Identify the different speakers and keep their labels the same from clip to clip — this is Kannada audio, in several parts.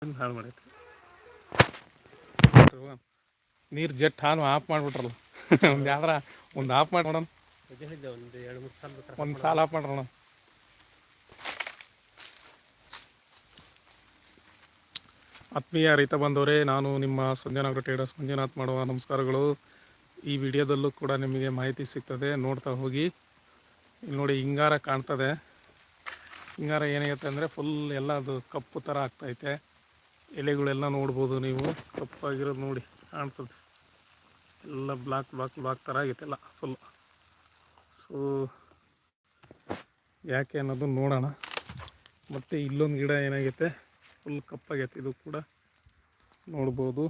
Speaker 1: ಹಾಳು ನೀರು ಜೆಟ್ ಹಾಲು ಆಫ್ ಮಾಡಿಬಿಟ್ರಲ್ಲ. ಒಂದು ಯಾವ್ದಾರ, ಒಂದು ಆಫ್ ಮಾಡಿ ನೋಡೋಣ
Speaker 2: ಒಂದು ಸಾಲ
Speaker 1: ಒಂದು ಆಫ್ ಮಾಡ್ರಣ ಆತ್ಮೀಯ ರೈತ ಬಂದವರೇ ನಾನು ನಿಮ್ಮ ಸಂಜಯನಗರ ಟ್ರೇಡರ್ಸ್ ಮಂಜುನಾಥ್ ಮಾಡುವ ನಮಸ್ಕಾರಗಳು. ಈ ವಿಡಿಯೋದಲ್ಲೂ ಕೂಡ ನಿಮಗೆ ಮಾಹಿತಿ ಸಿಗ್ತದೆ, ನೋಡ್ತಾ ಹೋಗಿ. ಇಲ್ಲಿ ನೋಡಿ ಹಿಂಗಾರ ಕಾಣ್ತದೆ. ಹಿಂಗಾರ ಏನಾಗುತ್ತೆ ಅಂದರೆ ಫುಲ್ ಎಲ್ಲ ಅದು ಕಪ್ಪು ಥರ ಆಗ್ತೈತೆ. ಎಲೆಗಳೆಲ್ಲ ನೋಡ್ಬೋದು ನೀವು. ಕಪ್ಪಾಗಿರೋದು ನೋಡಿ ಕಾಣ್ತದೆ. ಎಲ್ಲ ಬ್ಲಾಕ್ ಬ್ಲಾಕ್ ಬ್ಲಾಕ್ ಥರ ಆಗೈತೆ ಎಲ್ಲ ಫುಲ್ ಸೊ ಯಾಕೆ ಅನ್ನೋದು ನೋಡೋಣ. ಮತ್ತು ಇಲ್ಲೊಂದು ಗಿಡ ಏನಾಗೈತೆ? ಫುಲ್ ಕಪ್ಪಾಗೈತೆ. ಇದು ಕೂಡ ನೋಡ್ಬೋದು.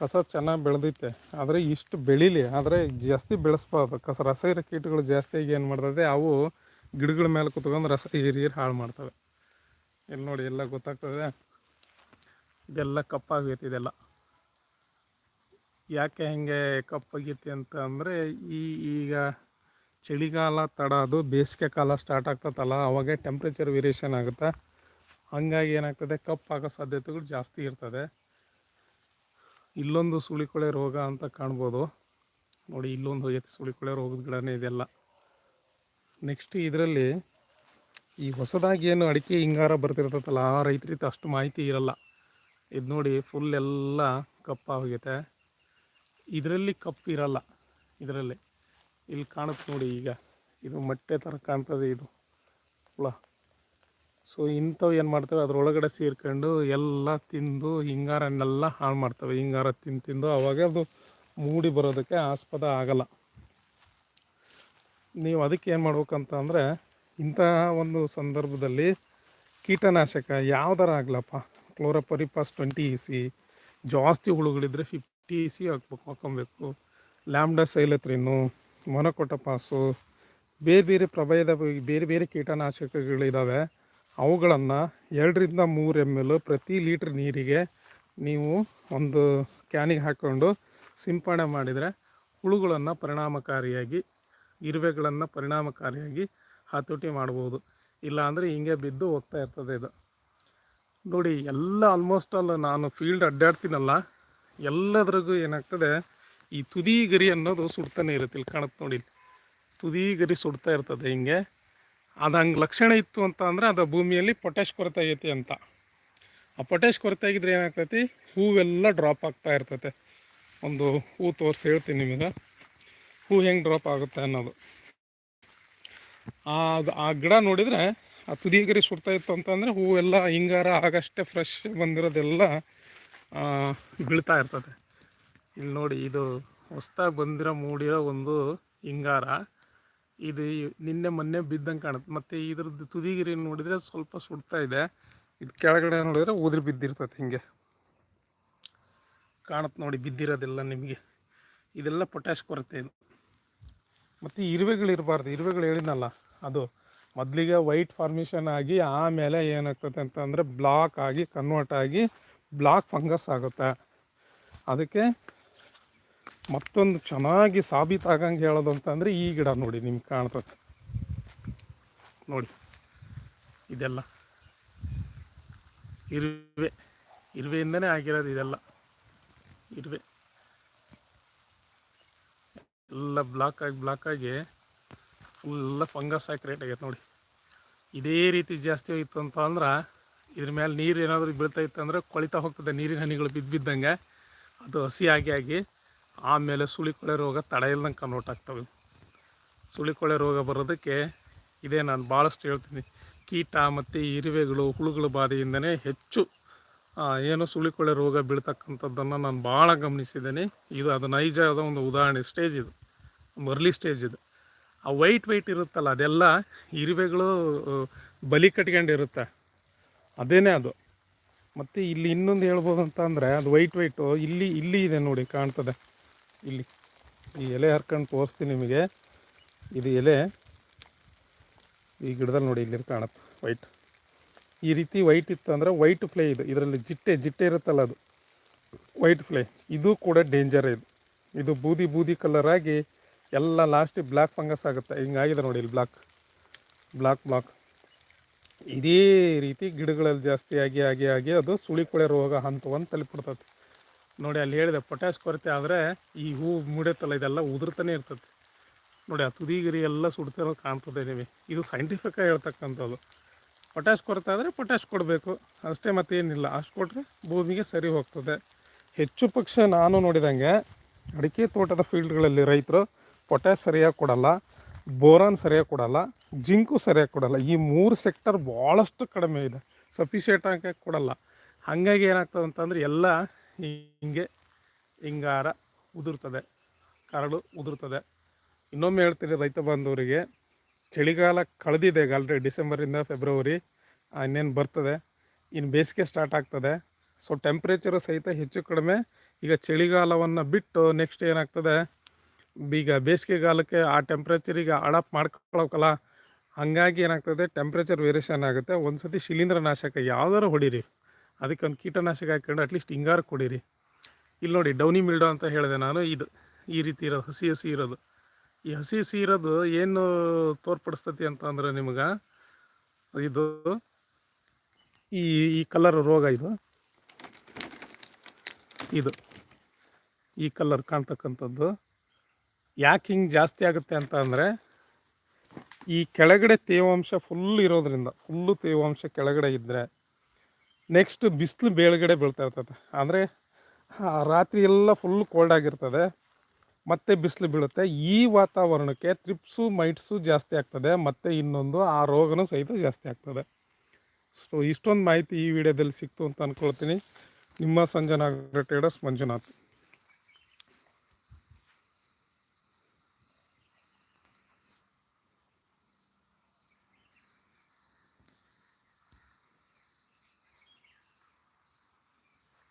Speaker 1: ಕಸ ಚೆನ್ನಾಗಿ ಬೆಳೆದೈತೆ. ಆದರೆ ಇಷ್ಟು ಬೆಳೀಲಿ. ಆದರೆ ಜಾಸ್ತಿ ಬೆಳೆಸ್ಬಾರ್ದು. ಕಸ ರಸಾಯನ ಕೀಟಗಳು ಜಾಸ್ತಿಯಾಗಿ ಏನು ಮಾಡ್ತದೆ, ಅವು ಗಿಡಗಳ ಮೇಲೆ ಕುತ್ಕೊಂಡು ರಸ, ಹಿರಿಯರು ಹಾಳು ಮಾಡ್ತವೆ. ಇಲ್ಲಿ ನೋಡಿ ಎಲ್ಲ ಗೊತ್ತಾಗ್ತದೆ. ಇದೆಲ್ಲ ಕಪ್ಪಾಗೈತೆ ಇದೆಲ್ಲ. ಯಾಕೆ ಹೆಂಗೆ ಕಪ್ಪಾಗೈತಿ ಅಂತ ಅಂದರೆ ಈ ಈಗ ಚಳಿಗಾಲ ತಡ ಅದು ಬೇಸಿಗೆ ಕಾಲ ಸ್ಟಾರ್ಟ್ ಆಗ್ತದಲ್ಲ, ಅವಾಗೆ ಟೆಂಪ್ರೇಚರ್ ವೇರಿಯೇಷನ್ ಆಗುತ್ತೆ? ಹಂಗಾಗಿ ಏನಾಗ್ತದೆ, ಕಪ್ಪಾಗೋ ಸಾಧ್ಯತೆಗಳು ಜಾಸ್ತಿ ಇರ್ತದೆ. ಇಲ್ಲೊಂದು ಸುಳಿಕೊಳೆ ರೋಗ ಅಂತ ಕಾಣ್ಬೋದು. ನೋಡಿ, ಇಲ್ಲೊಂದು ಹೋಗೈತೆ ಸುಳಿಕೊಳೆ ರೋಗದ ಗಿಡನೇ ಇದೆಲ್ಲ. ನೆಕ್ಸ್ಟ್ ಇದರಲ್ಲಿ ಈ ಹೊಸದಾಗಿ ಏನು ಅಡಿಕೆ ಹಿಂಗಾರ ಬರ್ತಿರ್ತದಲ್ಲ ಆ ರೈತರಿಗೆ ಅಷ್ಟು ಮಾಹಿತಿ ಇರಲ್ಲ. ಇದು ನೋಡಿ ಫುಲ್ ಎಲ್ಲ ಕಪ್ಪಾಗೋಗೈತೆ ಇದರಲ್ಲಿ ಕಪ್ಪು ಇರಲ್ಲ, ಇದರಲ್ಲಿ. ಇಲ್ಲಿ ಕಾಣುತ್ತೆ ನೋಡಿ ಈಗ. ಇದು ಮೊಟ್ಟೆ ಥರ ಕಾಣ್ತದೆ ಇದು. ಹುಳ. ಸೊ ಇಂಥವು ಏನು ಮಾಡ್ತವೆ, ಅದರೊಳಗಡೆ ಸೇರ್ಕೊಂಡು ಎಲ್ಲ ತಿಂದು ಹಿಂಗಾರನ್ನೆಲ್ಲ ಹಾಳು ಮಾಡ್ತವೆ. ಹಿಂಗಾರ ತಿಂದು ತಿಂದು ಅವಾಗ ಅದು ಮೂಡಿ ಬರೋದಕ್ಕೆ ಆಸ್ಪದ ಆಗಲ್ಲ. ನೀವು ಅದಕ್ಕೆ ಏನು ಮಾಡ್ಬೇಕಂತ ಅಂದರೆ ಇಂತಹ ಒಂದು ಸಂದರ್ಭದಲ್ಲಿ ಕೀಟನಾಶಕ ಯಾವ್ದಾರ ಆಗಲಪ್ಪ? ಕ್ಲೋರೋಪರಿಪಾಸ್ ಟ್ವೆಂಟಿ ಇ ಸಿ ಜಾಸ್ತಿ ಹುಳುಗಳಿದ್ರೆ ಫಿಫ್ಟಿ ಇ ಸಿ ಹಾಕ್ಬೇಕು ಹಾಕೊಬೇಕು ಲ್ಯಾಂಬ್ಡಾ ಸೈಲತ್ರಿನ್ನು ಮೊನಕೊಟಪಾಸು ಬೇರೆ ಬೇರೆ ಪ್ರಭೇದ, ಬೇರೆ ಬೇರೆ ಕೀಟನಾಶಕಗಳಿದ್ದಾವೆ ಅವುಗಳನ್ನು ಎರಡರಿಂದ ಮೂರು ಎಂ ಎಲ್ ಪ್ರತಿ ಲೀಟ್ರ್ ನೀರಿಗೆ ನೀವು ಒಂದು ಕ್ಯಾನಿಗೆ ಹಾಕ್ಕೊಂಡು ಸಿಂಪಡಣೆ ಮಾಡಿದರೆ ಹುಳುಗಳನ್ನು ಪರಿಣಾಮಕಾರಿಯಾಗಿ, ಇರುವೆಗಳನ್ನು ಪರಿಣಾಮಕಾರಿಯಾಗಿ ಹತೋಟಿ ಮಾಡ್ಬೋದು. ಇಲ್ಲಾಂದರೆ ಹಿಂಗೆ ಬಿದ್ದು ಹೋಗ್ತಾ ಇರ್ತದೆ ಇದು. ನೋಡಿ, ಎಲ್ಲ ಆಲ್ಮೋಸ್ಟ್ ಆಲ್ ನಾನು ಫೀಲ್ಡ್ ಅಡ್ಡಾಡ್ತೀನಲ್ಲ, ಎಲ್ಲದ್ರಾಗೂ ಏನಾಗ್ತದೆ, ಈ ತುದಿ ಗರಿ ಅನ್ನೋದು ಸುಡ್ತಾನೆ ಇರುತ್ತೆ. ಇಲ್ಲಿ ಕಾಣುತ್ತೆ ನೋಡಿ. ತುದಿ ಗರಿ ಸುಡ್ತಾ ಇರ್ತದೆ ಹಿಂಗೆ. ಅದು ಹಂಗೆ ಲಕ್ಷಣ ಇತ್ತು ಅಂತ ಅಂದರೆ ಅದು ಭೂಮಿಯಲ್ಲಿ ಪೊಟ್ಯಾಶ್ ಕೊರತೆ ಐತಿ ಅಂತ. ಆ ಪೊಟ್ಯಾಶ್ ಕೊರತೆ ಆಗಿದ್ರೆ ಏನಾಗ್ತೈತಿ? ಹೂವೆಲ್ಲ ಡ್ರಾಪ್ ಆಗ್ತಾ ಇರ್ತೈತೆ. ಒಂದು ಹೂ ತೋರಿಸಿ ಹೇಳ್ತೀನಿ ನಿಮಗೆ. ಹೂ ಹೆಂಗೆ ಡ್ರಾಪ್ ಆಗುತ್ತೆ ಅನ್ನೋದು. ಆ ಗಿಡ ನೋಡಿದರೆ ಆ ತುದಿಗರಿ ಸುಡ್ತಾ ಇತ್ತು ಅಂತಂದರೆ ಹೂವೆಲ್ಲ ಹಿಂಗಾರ ಆಗಷ್ಟೇ ಫ್ರೆಶ್ ಬಂದಿರೋದೆಲ್ಲ ಬೀಳ್ತಾ ಇರ್ತದೆ. ಇಲ್ಲಿ ನೋಡಿ, ಇದು ಹೊಸ್ದಾಗಿ ಬಂದಿರೋ ಮೂಡಿರೋ ಒಂದು ಹಿಂಗಾರ. ಇದು ನಿನ್ನೆ ಮೊನ್ನೆ ಬಿದ್ದಂಗೆ ಕಾಣುತ್ತೆ. ಮತ್ತು ಇದ್ರದ್ದು ತುದಿಗಿರಿ ನೋಡಿದರೆ ಸ್ವಲ್ಪ ಸುಡ್ತಾ ಇದೆ. ಇದು ಕೆಳಗಡೆ ನೋಡಿದರೆ ಉದುರಿ ಬಿದ್ದಿರ್ತದೆ ಹಿಂಗೆ. ಕಾಣುತ್ತೆ ನೋಡಿ, ಬಿದ್ದಿರೋದೆಲ್ಲ ನಿಮಗೆ. ಇದೆಲ್ಲ ಪೊಟ್ಯಾಶ್ ಕೊರತೆ ಇದು. ಮತ್ತು ಇರುವೆಗಳು ಇರಬಾರ್ದು ಇರುವೆಗಳು ಹೇಳಿದ್ನಲ್ಲ, ಅದು ಮೊದಲಿಗೆ ವೈಟ್ ಫಾರ್ಮೇಷನ್ ಆಗಿ ಆಮೇಲೆ ಏನಾಗ್ತದೆ ಅಂತಂದರೆ ಬ್ಲಾಕ್ ಆಗಿ ಕನ್ವರ್ಟ್ ಆಗಿ ಬ್ಲಾಕ್ ಫಂಗಸ್ ಆಗುತ್ತೆ. ಅದಕ್ಕೆ ಮತ್ತೊಂದು ಚೆನ್ನಾಗಿ ಸಾಬೀತಾಗಂಗೆ ಹೇಳೋದು ಅಂತಂದರೆ ಈ ಗಿಡ ನೋಡಿ, ನಿಮ್ಗೆ ಕಾಣ್ತದೆ. ನೋಡಿ, ಇದೆಲ್ಲ. ಇರುವೆ, ಇರುವೆಯಿಂದನೇ ಆಗಿರೋದು ಇದೆಲ್ಲ. ಇರುವೆ. ಎಲ್ಲ ಬ್ಲಾಕ್ ಆಗಿ ಬ್ಲಾಕ್ ಆಗಿ ಫುಲ್ಲ ಫಂಗಸ್ ಆಗಿ ಕ್ರಿಯೇಟ್ ಆಗೈತೆ ನೋಡಿ. ಇದೇ ರೀತಿ ಜಾಸ್ತಿ ಆಗಿತ್ತು ಅಂತ ಅಂದ್ರೆ ಇದ್ರ ಮೇಲೆ ನೀರು ಏನಾದರೂ ಬೀಳ್ತಾ ಇತ್ತು ಅಂದರೆ ಕೊಳಿತಾ ಹೋಗ್ತದೆ, ನೀರಿನ ಹನಿಗಳು ಬಿದ್ದಿದ್ದಂಗೆ ಅದು ಹಸಿಯಾಗಿ ಆಗಿ ಆಮೇಲೆ ಸುಳಿಕೊಳೆ ರೋಗ ತಡ ಕನ್ವರ್ಟ್ ಆಗ್ತವೆ. ಸುಳಿಕೊಳೆ ರೋಗ ಬರೋದಕ್ಕೆ ಇದೇ ನಾನು ಭಾಳಷ್ಟು ಹೇಳ್ತೀನಿ. ಕೀಟ ಮತ್ತು ಇರುವೆಗಳು, ಹುಳುಗಳ ಬಾಧೆಯಿಂದನೇ ಹೆಚ್ಚು ಏನು ಸುಳಿಕೊಳೆ ರೋಗ ಬೀಳ್ತಕ್ಕಂಥದ್ದನ್ನು ನಾನು ಭಾಳ ಗಮನಿಸಿದ್ದೀನಿ. ಇದು ಅದು ನೈಜವಾದ ಒಂದು ಉದಾಹರಣೆ ಸ್ಟೇಜ್ ಇದು. ಒಂದು ಸ್ಟೇಜ್ ಇದು. ಆ ವೈಟ್ ವೈಟ್ ಇರುತ್ತಲ್ಲ, ಅದೆಲ್ಲ ಇರುವೆಗಳು ಬಲಿ ಕಟ್ಕೊಂಡಿರುತ್ತೆ. ಅದೇನೇ ಅದು. ಮತ್ತು ಇಲ್ಲಿ ಇನ್ನೊಂದು ಹೇಳ್ಬೋದು ಅಂತ ಅಂದರೆ, ಅದು ವೈಟ್ ವೈಟು ಇಲ್ಲಿ ಇಲ್ಲಿ ಇದೆ ನೋಡಿ, ಕಾಣ್ತದೆ. ಇಲ್ಲಿ, ಈ ಎಲೆ ಹರ್ಕೊಂಡು ತೋರಿಸ್ತೀನಿ ನಿಮಗೆ. ಇದು ಎಲೆ, ಈ ಗಿಡದಲ್ಲಿ ನೋಡಿ ಇಲ್ಲಿ ಕಾಣುತ್ತೆ ವೈಟ್ ಈ ರೀತಿ ವೈಟ್ ಇತ್ತು ವೈಟ್ ಫ್ಲೈ ಇದು. ಇದರಲ್ಲಿ ಜಿಟ್ಟೆ ಜಿಟ್ಟೆ ಇರುತ್ತಲ್ಲ ಅದು. ವೈಟ್ ಫ್ಲೈ ಇದು ಕೂಡ ಡೇಂಜರ್ ಇದು. ಇದು ಬೂದಿ ಬೂದಿ ಕಲರ್ ಆಗಿ ಎಲ್ಲ ಲಾಸ್ಟಿಗೆ ಬ್ಲ್ಯಾಕ್ ಫಂಗಸ್ ಆಗುತ್ತೆ. ಹಿಂಗಾಗಿದೆ ನೋಡಿ ಇಲ್ಲಿ ಬ್ಲಾಕ್ ಬ್ಲಾಕ್ ಬ್ಲಾಕ್ ಇದೇ ರೀತಿ ಗಿಡಗಳಲ್ಲಿ ಜಾಸ್ತಿ ಆಗಿ ಆಗಿ ಆಗಿ ಅದು ಸುಳಿಕೊಳೆ ರೋಗ ಹಂತವನ್ನು ತಲುಪಿಡ್ತೈತಿ ನೋಡಿ ಅಲ್ಲಿ ಹೇಳಿದೆ ಪೊಟ್ಯಾಶ್ ಕೊರತೆ ಆದರೆ ಈ ಹೂ ಮೂಡತ್ತಲ್ಲ, ಇದೆಲ್ಲ ಉದುರ್ತಾನೆ ಇರ್ತದೆ ನೋಡಿ ಆ ತುದಿಗಿರಿ ಎಲ್ಲ ಸುಡ್ತಿರೋ ಕಾಣ್ತದೆ ನೀವು ಇದು ಸೈಂಟಿಫಿಕ್ಕಾಗಿ ಹೇಳ್ತಕ್ಕಂಥದ್ದು. ಪೊಟ್ಯಾಶ್ ಕೊರತೆ ಆದರೆ ಪೊಟ್ಯಾಶ್ ಕೊಡಬೇಕು. ಅಷ್ಟೇ ಮತ್ತೇನಿಲ್ಲ. ಅಷ್ಟು ಕೊಟ್ಟರೆ ಭೂಮಿಗೆ ಸರಿ ಹೋಗ್ತದೆ. ಹೆಚ್ಚು ಪಕ್ಷ ನಾನು ನೋಡಿದಂಗೆ ಅಡಿಕೆ ತೋಟದ ಫೀಲ್ಡ್ಗಳಲ್ಲಿ ರೈತರು ಪೊಟ್ಯಾಶ್ ಸರಿಯಾಗಿ ಕೊಡಲ್ಲ, ಬೋರಾನ್ ಸರಿಯಾಗಿ ಕೊಡಲ್ಲ, ಜಿಂಕು ಸರಿಯಾಗಿ ಕೊಡಲ್ಲ. ಈ ಮೂರು ಸೆಕ್ಟರ್ ಭಾಳಷ್ಟು ಕಡಿಮೆ ಇದೆ. ಸಫಿಷಿಯೇಟ್ ಆಗಿ ಕೊಡಲ್ಲ. ಹಾಗಾಗಿ ಏನಾಗ್ತದೆ ಅಂತಂದ್ರೆ ಎಲ್ಲ ಹಿಂಗೆ ಹಿಂಗಾರ ಉದುರ್ತದೆ, ಕರಳು ಉದುರ್ತದೆ. ಇನ್ನೊಮ್ಮೆ ಹೇಳ್ತೀನಿ ರೈತ ಬಾಂಧವರಿಗೆ, ಚಳಿಗಾಲ ಕಳೆದಿದೆ ಈಗ ಆಲ್ರೆಡಿ ಡಿಸೆಂಬರಿಂದ ಫೆಬ್ರವರಿ ಇನ್ನೇನು ಬರ್ತದೆ ಇನ್ನು ಬೇಸಿಗೆ ಸ್ಟಾರ್ಟ್ ಆಗ್ತದೆ. ಸೊ ಟೆಂಪ್ರೇಚರು ಸಹಿತ ಹೆಚ್ಚು ಕಡಿಮೆ. ಈಗ ಚಳಿಗಾಲವನ್ನು ಬಿಟ್ಟು ನೆಕ್ಸ್ಟ್ ಏನಾಗ್ತದೆ? ಈಗ ಬೇಸಿಗೆಗಾಲಕ್ಕೆ ಆ ಟೆಂಪ್ರೇಚರಿಗೆ ಅಡಾಪ್ಟ್ ಮಾಡ್ಕೊಳಕಲ್ಲ, ಹಾಗಾಗಿ ಏನಾಗ್ತದೆ? ಟೆಂಪ್ರೇಚರ್ ವೇರಿಯೇಷನ್ ಆಗುತ್ತೆ. ಒಂದು ಸತಿ ಶಿಲೀಂಧ್ರನಾಶಕ ಯಾವ್ದಾರು ಹೊಡೀರಿ. ಅದಕ್ಕೊಂದು ಕೀಟನಾಶಕ ಹಾಕೊಂಡು ಅಟ್ಲೀಸ್ಟ್ ಹಿಂಗಾರು ಕೊಡಿರಿ. ಇಲ್ಲಿ ನೋಡಿ ಡೌನಿ ಮಿಲ್ಡೋ ಅಂತ ಹೇಳಿದೆ ನಾನು. ಇದು ಈ ರೀತಿ ಇರೋದು, ಹಸಿ ಹಸಿ ಇರೋದು. ಈ ಹಸಿ ಹಸಿ ಇರೋದು ಏನು ತೋರ್ಪಡಿಸ್ತತಿ ಅಂತಂದ್ರೆ ನಿಮ್ಗೆ ಇದು ಈ ಈ ಕಲರ್ ರೋಗ ಇದು. ಇದು ಈ ಕಲರ್ ಕಾಣ್ತಕ್ಕಂಥದ್ದು. ಯಾಕೆ ಹಿಂಗೆ ಜಾಸ್ತಿ ಆಗುತ್ತೆ ಅಂತ ಅಂದರೆ, ಈ ಕೆಳಗಡೆ ತೇವಾಂಶ ಫುಲ್ ಇರೋದ್ರಿಂದ ಫುಲ್ಲು ತೇವಾಂಶ ಕೆಳಗಡೆ ಇದ್ದರೆ ನೆಕ್ಸ್ಟ್ ಬಿಸಿಲು ಬೇಳಗಡೆ ಬೀಳ್ತಾ ಇರ್ತದೆ. ಅಂದರೆ ರಾತ್ರಿ ಎಲ್ಲ ಫುಲ್ ಕೋಲ್ಡ್ ಆಗಿರ್ತದೆ, ಮತ್ತೆ ಬಿಸಿಲು ಬೀಳುತ್ತೆ, ಈ ವಾತಾವರಣಕ್ಕೆ ತ್ರಿಪ್ಸು ಮೈಟ್ಸು ಜಾಸ್ತಿ ಆಗ್ತದೆ, ಮತ್ತು ಇನ್ನೊಂದು ಆ ರೋಗನೂ ಸಹಿತ ಜಾಸ್ತಿ ಆಗ್ತದೆ. ಸೊ ಇಷ್ಟೊಂದು ಮಾಹಿತಿ ಈ ವಿಡಿಯೋದಲ್ಲಿ ಸಿಕ್ತು ಅಂತ ಅಂದ್ಕೊಳ್ತೀನಿ ನಿಮ್ಮ ಸಂಜನಾ ಟ್ರೇಡರ್ಸ್ ಮಂಜುನಾಥ್.